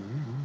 Mm-hmm.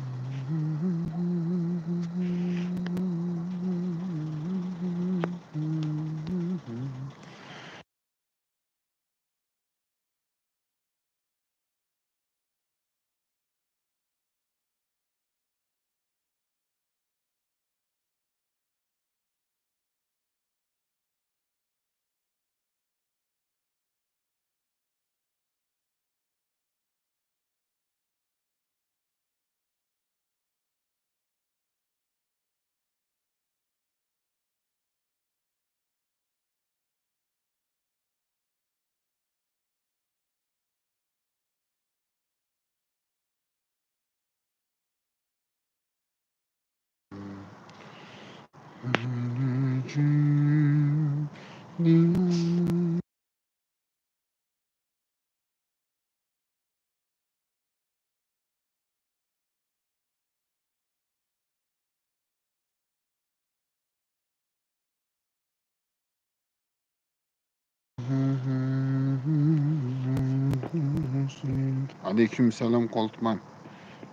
Aleyküm selam Koltman.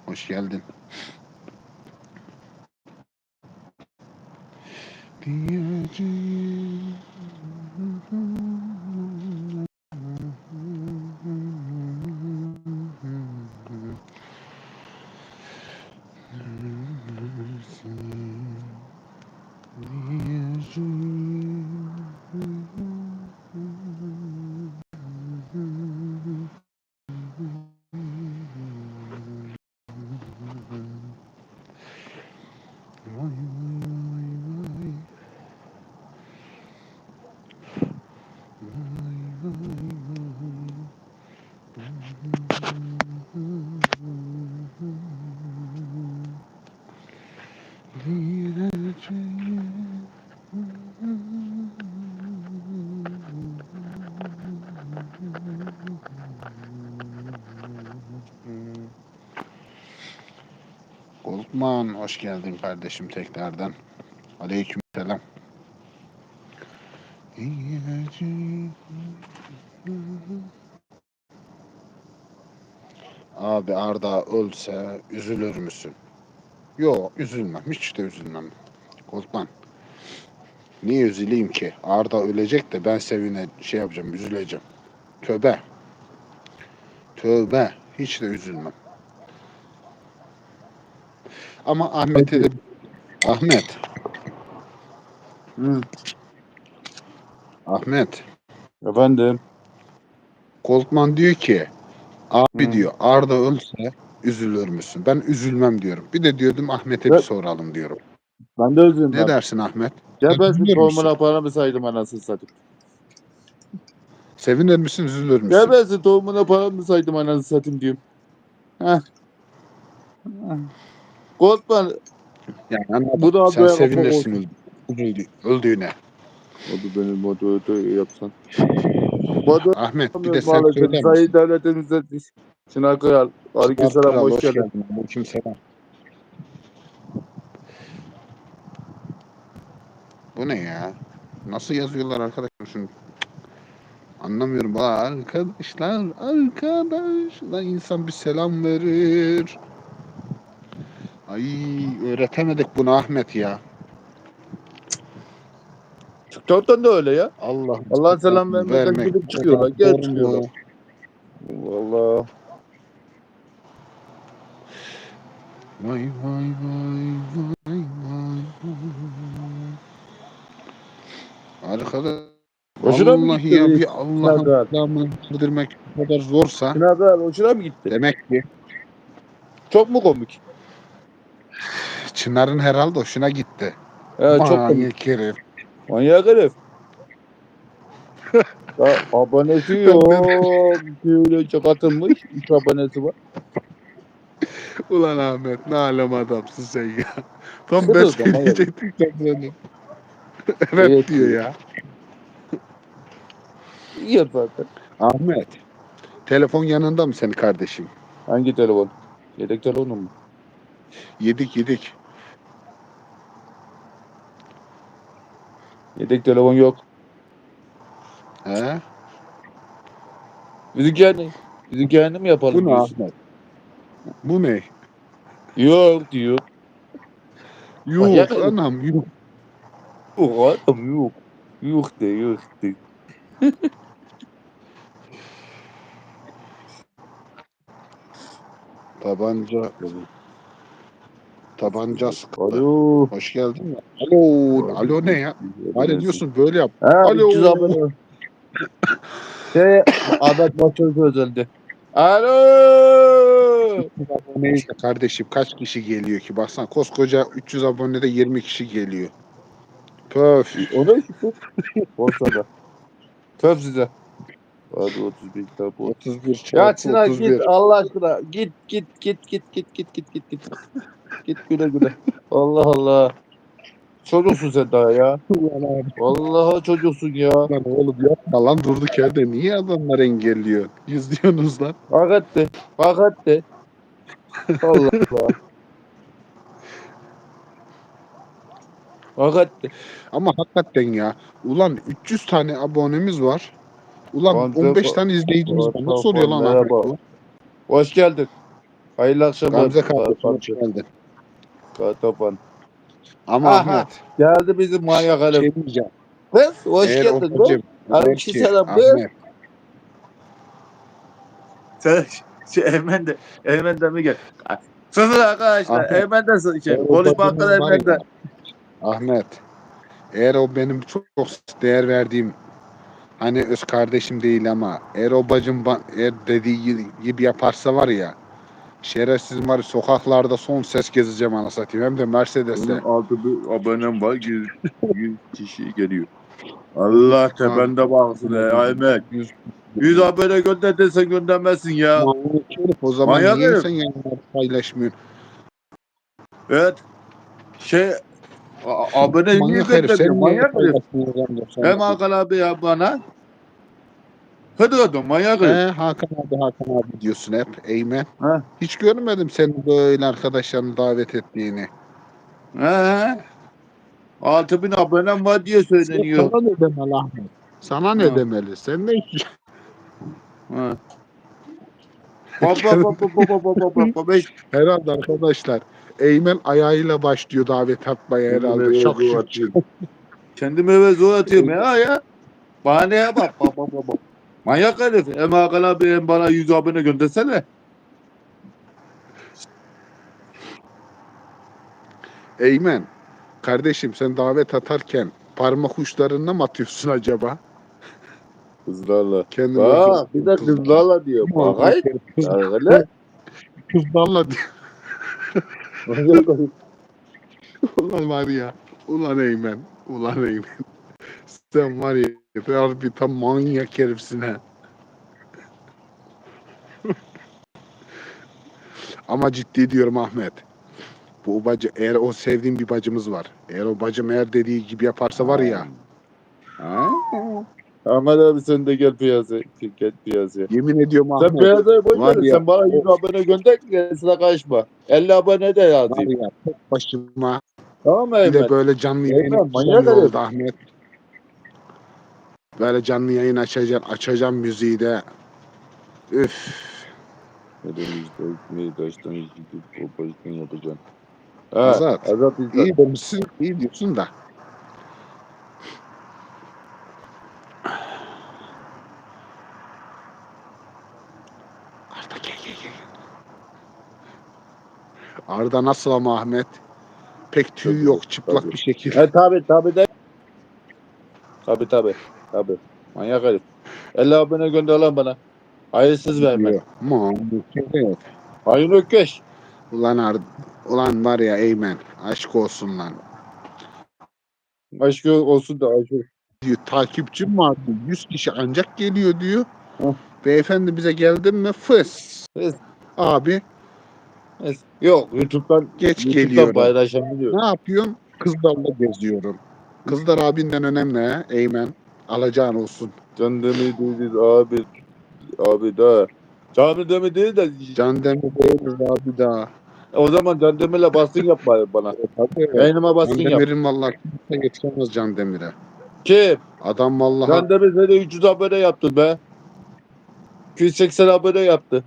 Hoş geldin. Diyeceğim. Vay Goldman hoş geldin kardeşim tekrardan. Aleyküm selam. Abi Arda ölse üzülür müsün? Yok üzülmem. Hiç de üzülmem. Goldman. Niye üzüleyim ki? Arda ölecek de ben sevine şey yapacağım, üzüleceğim. Tövbe. Tövbe. Hiç de üzülmem. Ama Ahmet'e de Ahmet. Hı. Ahmet. Efendim. Goldman diyor ki abi Hı. diyor Arda ölse üzülür müsün? Ben üzülmem diyorum. Bir de diyordum Ahmet'e bir soralım diyorum. Ben de özledim. Ne dersin Ahmet? Gel ben Üzülür senin müsün? tohumuna para mı saydım anasını satayım. Sevinir misin, üzülür müsün? Gel ben senin tohumuna para mı saydım anasını satayım diyorum. Heh. Korkma. Yani anladım. Bu da Sen böyle sevinirsin öldü- öldü- öldüğüne. O da benim moderatör yapsan. Moderatör Ahmet bir de sen söyler misin? devletimizde Çınar Kıyal. Aleykümselam Kral, hoş geldin. Aleyküm selam. Bu ne ya? Nasıl yazıyorlar arkadaşlar şunu? Anlamıyorum. Aa, arkadaşlar, arkadaşlar insan bir selam verir. Ay öğretemedik bunu Ahmet ya. TikTok'tan da öyle ya. Allah Allah selam vermeden gidip çıkıyorlar. Gel çıkıyorlar. Valla. Vay vay vay vay vay. Arkadaş Hoşuna mı gitti? ya bir Allah'ın selamını bildirmek bu kadar zorsa Kıyal hoşuna mı gitti? demek ki Çok mu komik? Çınar'ın herhalde hoşuna gitti. He çok komik. Herif. Manyak herif. ya abonesi yok. Böyle atılmış. 3 abonesi var. Ulan Ahmet ne alem adamsın sen ya. Tam tamam. söyleyecektim tam seni. evet, Evet diyor diyor. ya. İyi yap zaten. Ahmet. Telefon yanında mı senin kardeşim? Hangi telefon? Yedek telefonun mu? Yedik yedik. Yedek telefon yok. He? Bizim kendi. Bizim kendi mi yapalım? Bu ne diyorsun? Ahmet? Bu ne? Yok diyor. Yok Manyak anam yok. Yok adam yok. Yok de yok de. Tabanca tabanca sıktı. Alo. Hoş geldin? Alo, alo ne ya? Hani diyorsun böyle yap. Ha, Alo. 300 abone. Şey, Ahmet Başörtü özeldi. Alo. Kardeşim kaç kişi geliyor ki? Baksana koskoca 300 abonede 20 kişi geliyor. Pöf. O da işte. Olsa da. Töp size. Hadi 31 kitap ol. 31 Ya çarpı Çınar 31. git Allah aşkına. Git git git git git git git git git. Git güle güle. Allah Allah. Çocuksun sen daha ya. Ulan abi, Vallahi çocuksun ya. lan oğlum yapma lan durduk yerde. Niye adamlar engelliyor? İzliyorsunuz lan. Hak etti. Hak etti. Allah Allah. Hak etti. Ama hakikaten ya. Ulan 300 tane abonemiz var. Ulan Gamze 15 ba- tane izleyicimiz var. Nasıl oluyor lan merhaba. Hoş geldin. Hayırlı akşamlar. Gamze kardeşim hoş geldin. Kartapan. Ama Aha. Ahmet Geldi bizim manyak şey Alem. diyeceğim. Kız hoş Eğer geldin. o bacım, Aleyküm selam, Sen şey, Eymen de Eymen de mi gel? Sıfır arkadaşlar. Ahmet. Eymen de şey, konuşma hakkında var Eymen de. Ahmet. Eğer o benim çok, çok değer verdiğim hani öz kardeşim değil ama eğer o bacım ba- eğer dediği gibi yaparsa var ya şerefsiz ya, sokaklarda son ses gezeceğim ana satayım hem de Mercedes'le. Benim altı bir abonem var. 100, 100 kişi geliyor. Allah tepende baksın ey Eymen. 100 100 abone gönder desen göndermezsin ya. O zaman Manyak niye sen yayınları paylaşmıyorsun? Evet. Şey abone niye niye Manyak herif. Hem Hakan abi ya bana. Hadi adam manyak. He, Hakan abi Hakan abi diyorsun hep Eymen. He. Hiç görmedim senin böyle arkadaşlarını davet ettiğini. He. 6000 abonem var diye söyleniyor. Sana ne demeli Ahmet? Sana ne demeli? Sen ne iş? He. Baba baba baba baba baba baba. Herhalde arkadaşlar. Eymen ayağıyla başlıyor davet atmaya herhalde. Çok şükür. Kendime eve zor atıyorum ya ya. Bahaneye bak. Bak bak bak. Manyak herif. Hem Hakan abi hem bana 100 abone göndersene. Eymen. Kardeşim sen davet atarken parmak uçlarına mı atıyorsun acaba? Kızlarla. Kendine Bak bir de kızlarla diyor. Bak hayır. Kız, Öyle. kızlarla diyor. Ulan var ya. Ulan Eymen. Ulan Eymen. Sen var ya. Harbi tam manyak herifsin ha. Ama ciddi diyorum Ahmet. Bu bacı eğer o sevdiğim bir bacımız var. Eğer o bacım eğer dediği gibi yaparsa var ya. Ha? Ahmet abi sen de gel piyasaya. Gel piyasaya. Yemin ediyorum Sen Ahmet. piyasaya boş Var ver. Sen bana 100 abone gönder ki gerisine karışma. 50 abone de Var yazayım. ya tek başıma Tamam mı bir de böyle canlı yayın manyak herif. oldu Ahmet. Böyle canlı yayın açacağım, açacağım müziği de. Üf. Elimizde ekmeği taştan yiyip o baştan yapacaksın. Ha, Azat, Azat. İyi demişsin, iyi diyorsun da. Arda gel gel gel. Arda nasıl ama Ahmet? Pek tüy yok, çıplak tabii. bir şekil. He tabi tabi de. Tabi tabi. Tabi. Manyak herif. 50 abone gönder lan bana. Hayırsız verme. Diyor. Aman, yok. Hayır ökkeş. Ulan Arda, ulan var ya Eymen, aşk olsun lan. Aşkı olsun da aşkı. diyor takipçim var diyor. 100 kişi ancak geliyor diyor. Hı. Beyefendi bize geldin mi fıs. Fıs. Abi Neyse. Yok YouTube'dan, geç YouTube'dan geliyorum. Ne yapıyorum? Kızlarla geziyorum. Kızlar abinden önemli ha Eymen. Alacağın olsun. Can demi değil abi. Abi da. Can demi değil de Can Demir değiliz abi daha. o zaman Can Demir'le baskın yap bari bana. Tabii. Yayınıma Can baskın yap. Demir'in vallahi kimse yetişemez Can Demir'e. Kim? Adam vallahi Can Demir seni 300 abone yaptı be. 280 abone yaptı.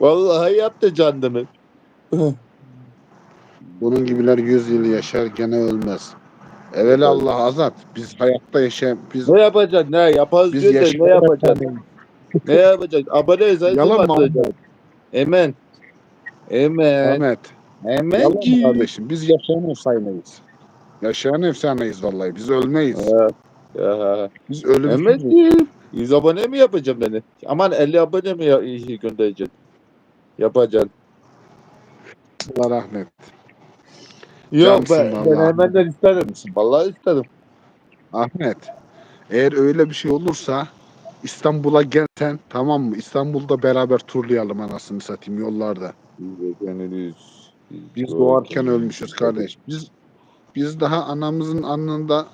Vallahi yaptı canımı. Bunun gibiler 100 yıl yaşar gene ölmez. Evelallah Azat. Biz hayatta yaşayan biz Ne yapacaksın? Ne yaparız biz diyor da ne yapacaksın? Ne yapacaksın? Abone sayısı Yalan mı. Hemen. Hemen. Ahmet. Yalan ki. kardeşim? Biz yaşayan efsaneyiz. Yaşayan efsaneyiz vallahi. Biz ölmeyiz. Ha, ya. Biz ölümsüzüz. Ki. 100 abone mi yapacağım beni? Aman 50 abone mi ya- göndereceksin? Yapacaksın. Allah rahmet. Yok ben, ben hemenden isterim. Vallahi isterim. Ahmet. Eğer öyle bir şey olursa İstanbul'a gelsen tamam mı? İstanbul'da beraber turlayalım anasını satayım yollarda. Biz doğarken ölmüşüz kardeş. Biz biz daha anamızın alnında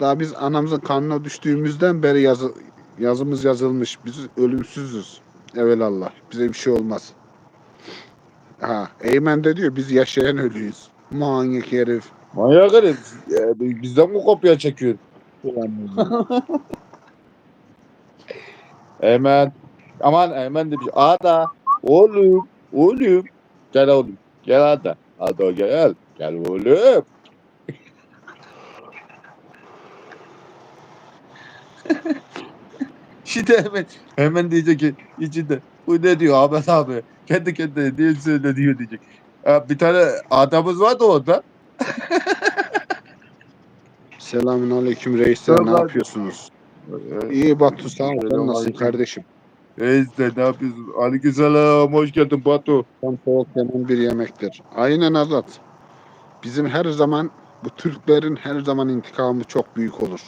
daha biz anamızın kanına düştüğümüzden beri yazı, yazımız yazılmış. Biz ölümsüzüz. Evelallah. Bize bir şey olmaz. Ha, Eymen de diyor biz yaşayan ölüyüz. Manyak herif. Manyak herif. Ya, bizden mi kopya çekiyorsun? Hemen. Aman hemen de bir şey. Ada. Oğlum. Oğlum. Gel oğlum. Gel Ada. Ada gel. Gel oğlum. Şimdi hemen hemen diyecek ki içinde bu ne diyor Ahmet abi kendi kendine diye söyle diyor diyecek. Bir tane adamız vardı orada. Selamün aleyküm reisler. Ne Selam. yapıyorsunuz? İyi Batu sağ ol. Sen nasılsın kardeşim? Reis de ne yapıyorsun? Aleykümselam hoş geldin Batu. Tam soğuk yenen bir yemektir. Aynen Azat. Bizim her zaman bu Türklerin her zaman intikamı çok büyük olur.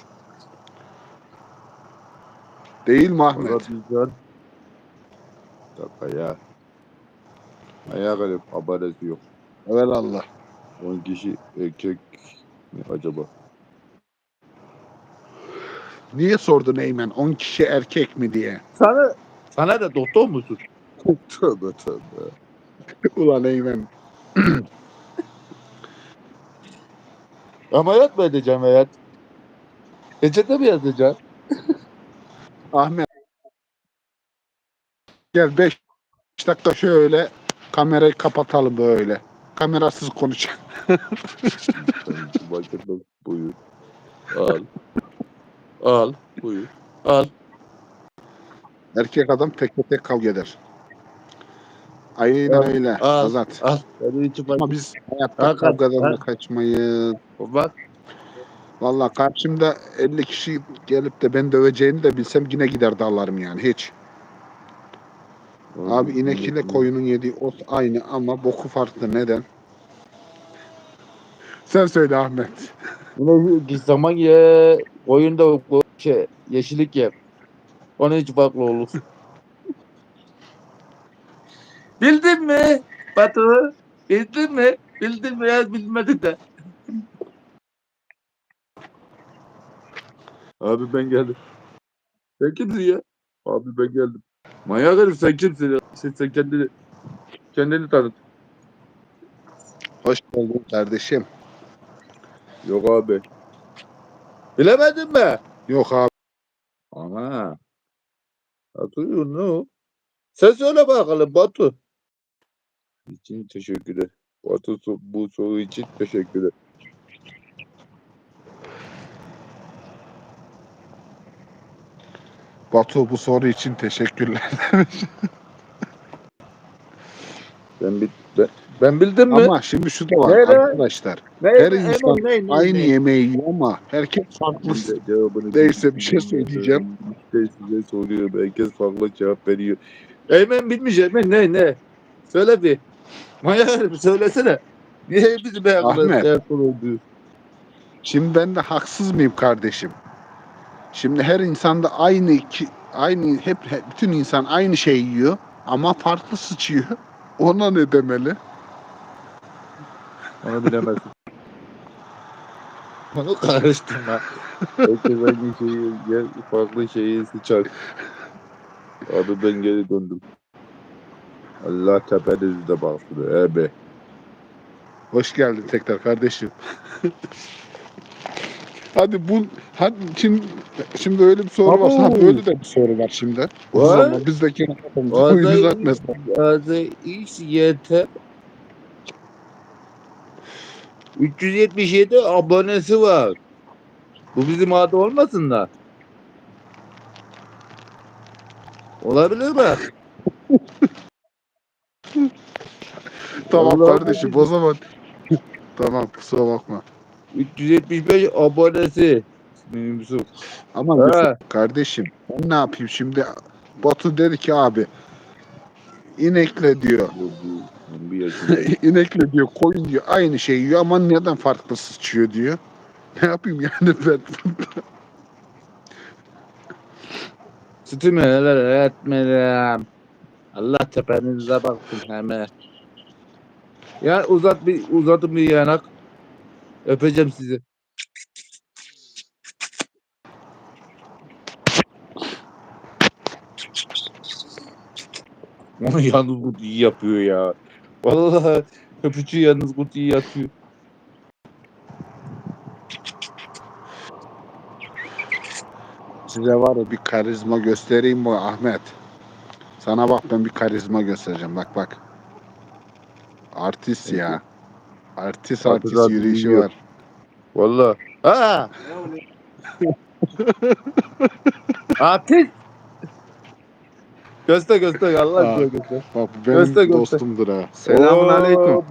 Değil mi Ahmet? Dakika ya. Ayak garip haberesi yok. Evelallah. 10 kişi erkek mi acaba? Niye sordun Eymen? 10 kişi erkek mi diye. Sana sana da doktor musun? tövbe tövbe. Ulan Eymen. Ameliyat mı edeceğim hayat? Reçete mi yazacağım? Ahmet. Gel 5 dakika şöyle kamerayı kapatalım böyle. Kamerasız konuşalım. Bakalım buyur. Al. Al buyur. Al. Erkek adam tek tek kavga eder. Aynen Al, öyle. al, Azat. Al. Ama biz hayatta Al, kavgadan al. da kaçmayız. Bak. Valla karşımda 50 kişi gelip de ben döveceğini de bilsem yine gider dalarım yani hiç. Abi inek ile koyunun yediği ot aynı ama boku farklı. Neden? Sen söyle Ahmet. Git zaman ye. Koyun da şey, yeşillik ye. Onun hiç farklı olur. Bildin mi Batu? Bildin mi? Bildin mi ya bilmedi de. Abi ben geldim. Sen kimsin ya? Abi ben geldim. Manyak herif sen kimsin ya? Sen, sen kendini kendini tanıt. Hoş geldin kardeşim. Yok abi. Bilemedin mi? Yok abi. Ana. Batu ne o? Sen söyle bakalım Batu. İçin teşekkürler. Batu bu soru için teşekkürler. Batu bu soru için teşekkürler. Ben, bil- ben, ben bildim mi? ama şimdi şu da var Nereye? arkadaşlar. ne, her insan ne- ne- Aynı ne? yemeği yiyor ama herkes farklı. Neyse, bir şey söyleyeceğim. İşte size soruyorum. Herkes farklı cevap veriyor. Eymen bilmiş Eymen ne ne? Söyle bir. Herif söylesene. Niye ayaklar oldu? Şimdi ben de haksız mıyım kardeşim? Şimdi her insanda aynı aynı hep, hep bütün insan aynı şeyi yiyor ama farklı sıçıyor. Ona ne demeli? Onu bilemezsin. Onu karıştırma. Herkes aynı şeyi yer, farklı şeyi sıçar. Abi ben geri döndüm. Allah tepenizde baksın. Ebe. Hoş geldin tekrar kardeşim. Hadi bu hadi şimdi şimdi öyle bir soru var. Ha, böyle de bir soru var şimdi. O zaman bizdeki oyunu uzatmasın. Also X YT 377 abonesi var. Bu bizim adı olmasın da. Olabilir mi? Tamam Vallahi kardeşim o zaman. tamam kusura bakma. 375 abonesi. Yusuf. Ama. Yusuf kardeşim ben ne yapayım şimdi Batu dedi ki abi inekle diyor inekle diyor koyun diyor aynı şeyi yiyor ama neden farklı sıçıyor diyor. Ne yapayım yani ben Sütümü helal etmedim. Allah tepenize baksın hemen. Ya uzat bir uzatın bir yanak. Öpeceğim sizi. Onu yalnız kurt iyi yapıyor ya. Vallahi öpücüğü yalnız kurt iyi yapıyor. size var ya bir karizma göstereyim mi Ahmet? Sana bak ben bir karizma göstereceğim bak bak. Artist ya. Artist Artist, artist yürüyüşü yürüyor. var. Vallahi. Ha! Artist. Göster göster Allah aşkına göster. Bak bu benim Göster, göster. dostumdur ha. Selamun aleyküm. Oo.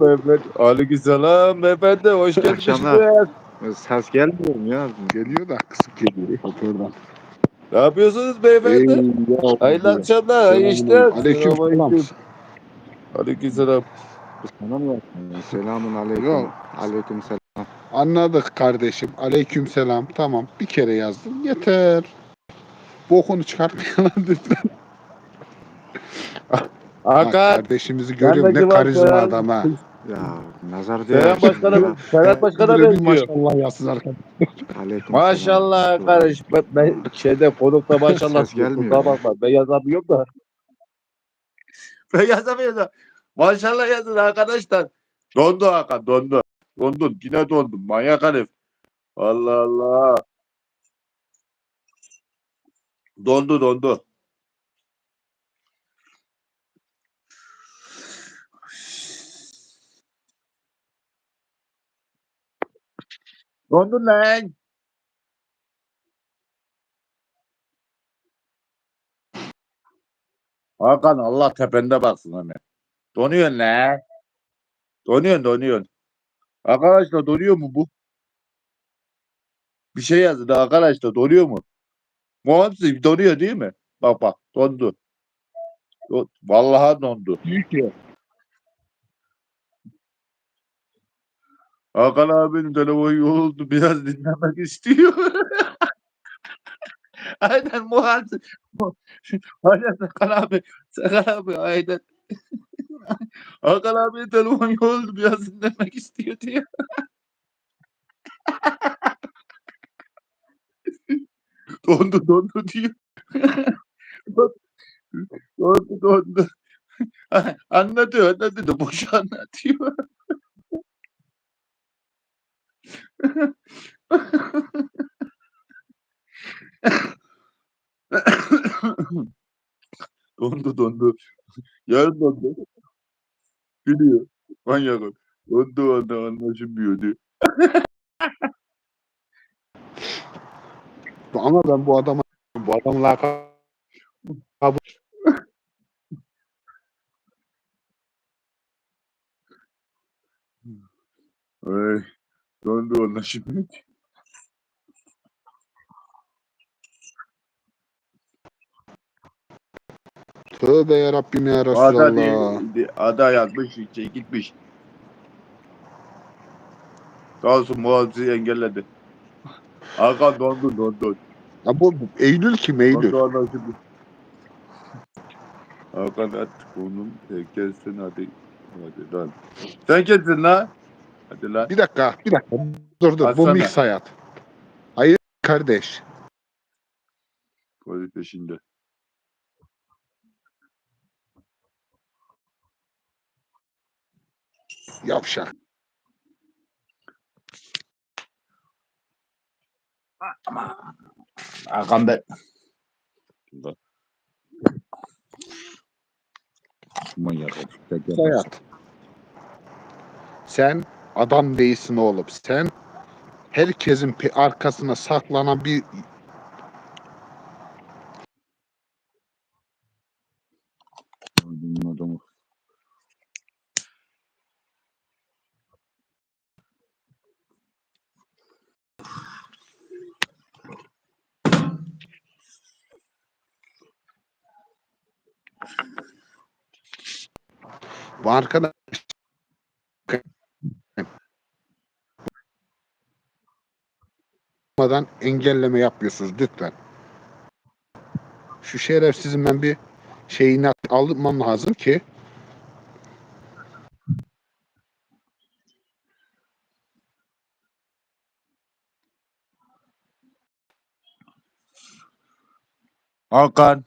Aleykümselam beyefendi. Hoş geldiniz. akşamlar. Ses gelmiyor mu ya? Geliyor da kısık geliyor hoparlörden. Ne yapıyorsunuz beyefendi? Hayırlı akşamlar. Hayırlı işler. Aleyküm selam. Selamünaleyküm. Aleykümselam. Sana mı yaptın? Selamun aleyküm. Yok. Aleyküm selam. Anladık kardeşim. Aleyküm selam. Tamam. Bir kere yazdım. Yeter. Bokunu çıkartmayalım lütfen. Bak, Hakan. kardeşimizi görüyorum. Ne karizma Ferhat- adam ha. Ya nazar diyor. Ferhat Başkan'a Ferhat Başkan'a Böyle bir benziyor. maşallah yazsın arkadaşlar. Aleyküm Maşallah kardeş. Ben, ben şeyde konukta maşallah. Ses gelmiyor Kusura bakma. Ben yazamıyorum da. Ben yazamıyorum da. Maşallah yazın arkadaşlar. Dondu Hakan dondu. Dondun. Yine dondun. Manyak herif. Allah Allah. Dondu dondu. Dondun lan. Hakan Allah tepende baksın hemen. Donuyorsun lan. Donuyorsun donuyorsun. Arkadaşlar donuyor mu bu? Bir şey yazdı da arkadaşlar donuyor mu? Muhammed donuyor değil mi? Bak bak dondu. Do- Vallahi dondu. Hakan abinin telefonu yoruldu biraz dinlemek istiyor. aynen Muhammed. Aynen Hakan abi. Hakan abi aynen. Hakan abinin telefonu yoruldu biraz dinlemek istiyor diye. dondu dondu diyor. dondu dondu. anlatıyor anlatıyor da boş anlatıyor. dondu dondu. Yarın dondu. Gülüyor. Manyak o. Dondu anda anlaşılmıyor diyor. Ama ben bu adama bu adam lakabı Ay, dondu anlaşılmıyor. Tövbe yarabbim ya Ada, Resulallah. diye, ada yazmış, şey gitmiş. Sağ olsun muhafızı engelledi. Hakan dondu dondu. Ya bu Eylül kim Eylül? Hakan at onun gelsin hadi. Hadi lan. Sen kimsin lan? Hadi lan. Bir dakika, bir dakika. Dur dur. Bu mix hayat. Hayır kardeş. Polis peşinde. Yavşak. Hakan ben. Manyak. Hayat. Sen adam değilsin oğlum. Sen herkesin arkasına saklanan bir arkadaş engelleme yapıyorsunuz lütfen. Şu şerefsizin ben bir şeyini almam lazım ki Hakan.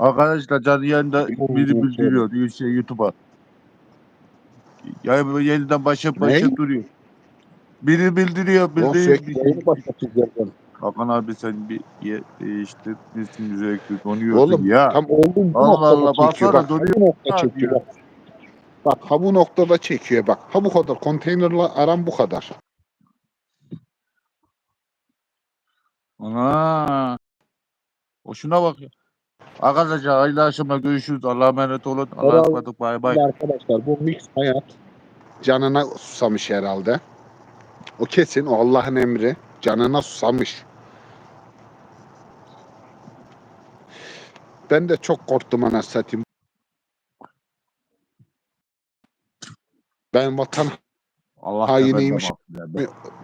Arkadaşlar canlı yayında biri bildiriyor şey YouTube'a. Ya bu yeniden başa başa Ne? duruyor. Biri bildiriyor o bildiriyor. sürekli yayını başlatacağız. Hakan abi sen bir yer değiştir. Nesin sürekli donuyorsun Oğlum, ya. Tam oldum bu Allah Allah, baksana, Bak, dönüyor. bu nokta çekiyor. Bak. bak ha bu noktada çekiyor bak. Ha bu kadar. Konteynerla aram bu kadar. Ana. Hoşuna bak ya. Arkadaşlar hayırlı akşamlar görüşürüz. Allah'a emanet olun. Allah'a ısmarladık. Bay bay. Arkadaşlar bu mix hayat canına susamış herhalde. O kesin o Allah'ın emri. Canına susamış. Ben de çok korktum ana satayım. Ben vatan Allah ya.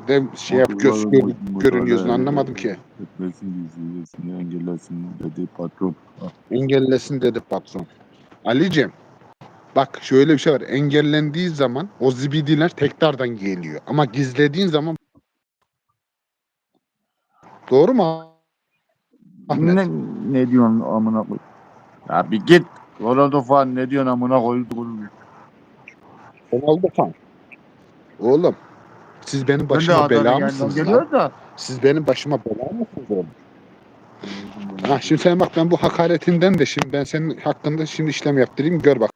de şey yap göz gör, görünüyorsun anlamadım ki. Etmesin, gizlesin, engellesin dedi patron. Ah, Engellesin dedi patron. Ali'cim bak şöyle bir şey var. Engellendiği zaman o zibidiler tekrardan geliyor. Ama gizlediğin zaman Doğru mu Ahmet? Ne, ne diyorsun amına koy? Ya bir git. Ronaldo falan ne diyorsun amına koyduğunu. Ronaldo fan. Oğlum siz benim başıma bela mısınız geliyor da. Siz benim başıma bela mısınız oğlum? Ha, şimdi sen bak ben bu hakaretinden de şimdi ben senin hakkında şimdi işlem yaptırayım gör bak.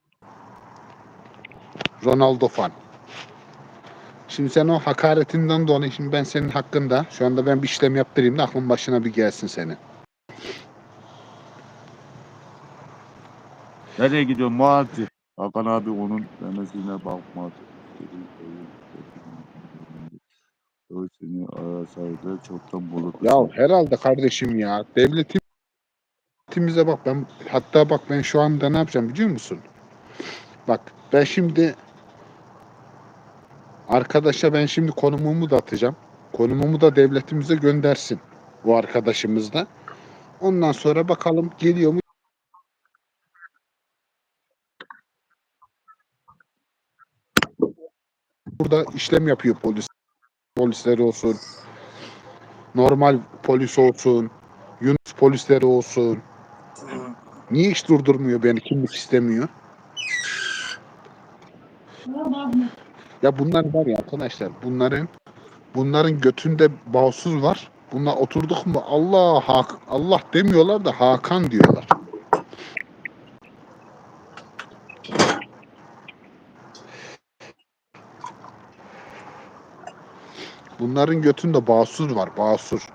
Ronaldo fan. Şimdi sen o hakaretinden dolayı şimdi ben senin hakkında şu anda ben bir işlem yaptırayım da aklın başına bir gelsin senin. Nereye gidiyorsun Muhati? Hakan abi onun demesine bakmadı. O seni arasaydı çoktan bulur. Ya herhalde kardeşim ya devletimize bak ben hatta bak ben şu anda ne yapacağım biliyor musun? Bak ben şimdi arkadaşa ben şimdi konumumu da atacağım. Konumumu da devletimize göndersin bu arkadaşımız da. Ondan sonra bakalım geliyor mu? Burada işlem yapıyor polis. Polisleri olsun. Normal polis olsun. Yunus polisleri olsun. Niye hiç durdurmuyor beni? Kimlik istemiyor? Ya bunlar var ya arkadaşlar bunların bunların götünde bağsız var. Bunlar oturduk mu Allah hak Allah demiyorlar da Hakan diyorlar. Bunların götünde basur var, basur.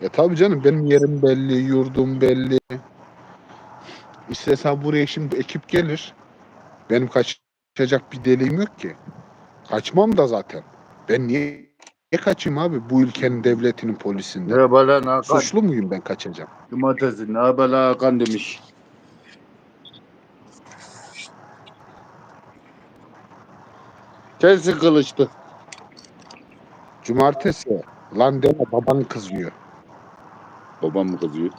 Ya tabii canım benim yerim belli, yurdum belli. İstesem buraya şimdi ekip gelir. Benim kaçacak bir deliğim yok ki. Kaçmam da zaten. Ben niye, niye kaçayım abi bu ülkenin devletinin polisinden? Ne haber lan Hakan? Suçlu muyum ben kaçacağım? Cumartesi ne haber lan Hakan demiş. Kesin kılıçtı. Cumartesi lan deme baban kızıyor. Babam mı kızıyor?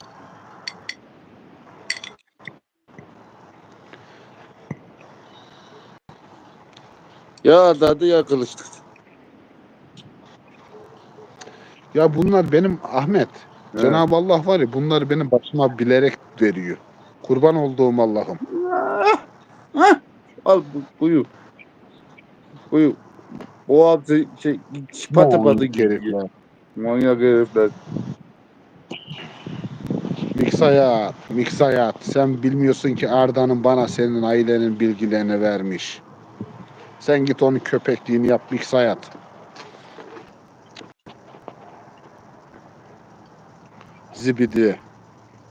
Ya adı ya kılıçtı. Ya bunlar benim Ahmet. Evet. Cenab-ı Allah var ya bunları benim başıma bilerek veriyor. Kurban olduğum Allah'ım. Al bu, buyu. Buyu. O altı şey Manyak geliyor. herifler. Manyak herifler. Mix hayat, mix hayat. Sen bilmiyorsun ki Arda'nın bana senin ailenin bilgilerini vermiş. Sen git onun köpekliğini yap mix hayat. Zibidi.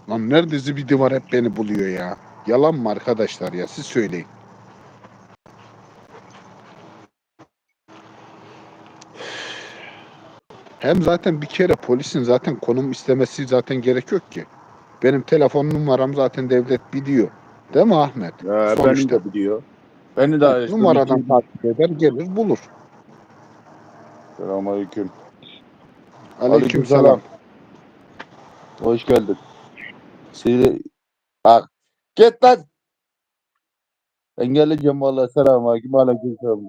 Lan nerede zibidi var hep beni buluyor ya. Yalan mı arkadaşlar ya siz söyleyin. Hem zaten bir kere polisin zaten konum istemesi zaten gerek yok ki. Benim telefon numaram zaten devlet biliyor. Değil mi Ahmet? Ya, Sonuçta. de biliyor. Beni de araştırdı. Numaradan takip eder gelir bulur. Selamünaleyküm. Aleykümselam. Hoş geldin. Sizi... Bak. Git lan. Ben geleceğim valla. Selamünaleyküm. Aleykümselam.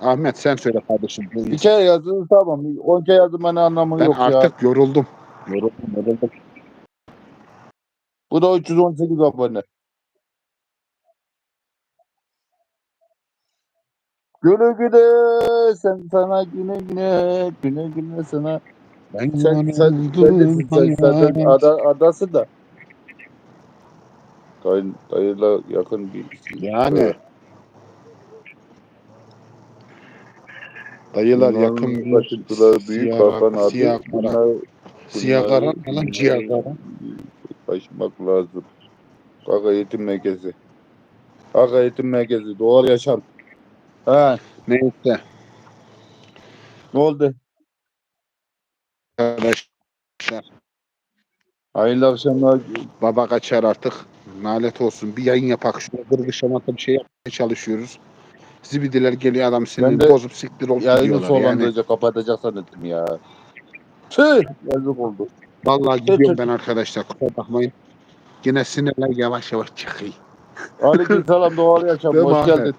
Ahmet sen söyle kardeşim. Bir kere yazın tamam. On kere yazın bana anlamı Ben yok ya. artık yoruldum. Yoruldum, yoruldum. Bu da 318 abone. Güle güle sen sana güle güle güle güle sana. Ben Sen sen sen, sen, hayat. ada, adası da. Dayı, dayıyla yakın bir Yani dayılar Bunların yakın bir başıntıları büyük siyah- kapan adı. siyah. Bunlar, Siyah kara falan ciğer kara. Başmak lazım. Kaka eğitim merkezi. Kaka eğitim merkezi. Doğal yaşam. Ha, Neyse ne oldu? Arkadaşlar. Hayırlı akşamlar. Baba kaçar artık. Nalet olsun. Bir yayın yapak. Şuna gırgır şamata bir şey yapmaya çalışıyoruz. Zibidiler geliyor adam de bozup siktir olup Yayını gidiyorlar. Yani, sonlandıracak, kapatacak zannettim ya. Tüh! Yazık oldu. vallahi gidiyorum ben arkadaşlar. Kusura bakmayın. Yine sinirler yavaş yavaş çıkıyor. Aleyküm selam doğal yaşam. Hoş geldin.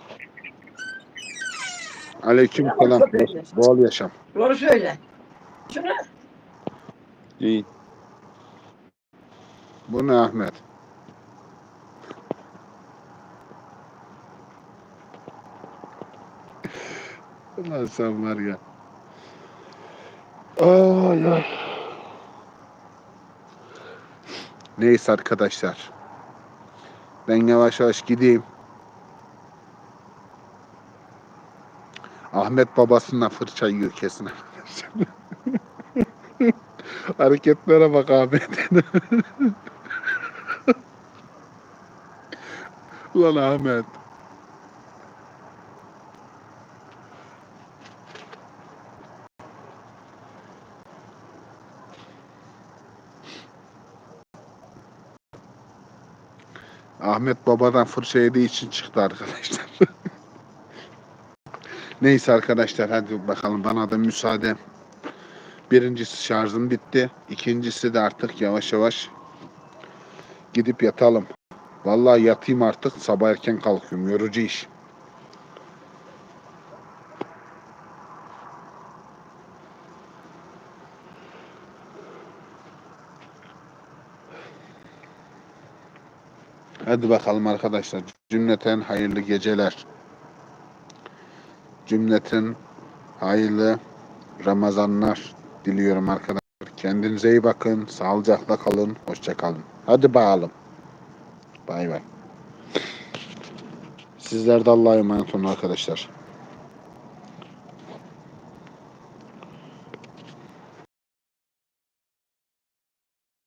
Aleyküm selam. Doğal yaşam. Doğru söyle. Şunu İyi. Bu ne Ahmet? Ulan sen var ya. Ay ay. Neyse arkadaşlar. Ben yavaş yavaş gideyim. Ahmet babasından fırça yiyor kesin. Hareketlere bak Ahmet'in. Ulan Ahmet. Ahmet babadan fırça yediği için çıktı arkadaşlar. Neyse arkadaşlar hadi bakalım bana da müsaade. Birincisi şarjım bitti. İkincisi de artık yavaş yavaş gidip yatalım. Vallahi yatayım artık. Sabah erken kalkıyorum. Yorucu iş. Hadi bakalım arkadaşlar. Cümleten hayırlı geceler. Cümleten hayırlı Ramazanlar diliyorum arkadaşlar. Kendinize iyi bakın. Sağlıcakla kalın. Hoşça kalın. Hadi bakalım. Bay bay. Sizler de Allah'a emanet olun arkadaşlar.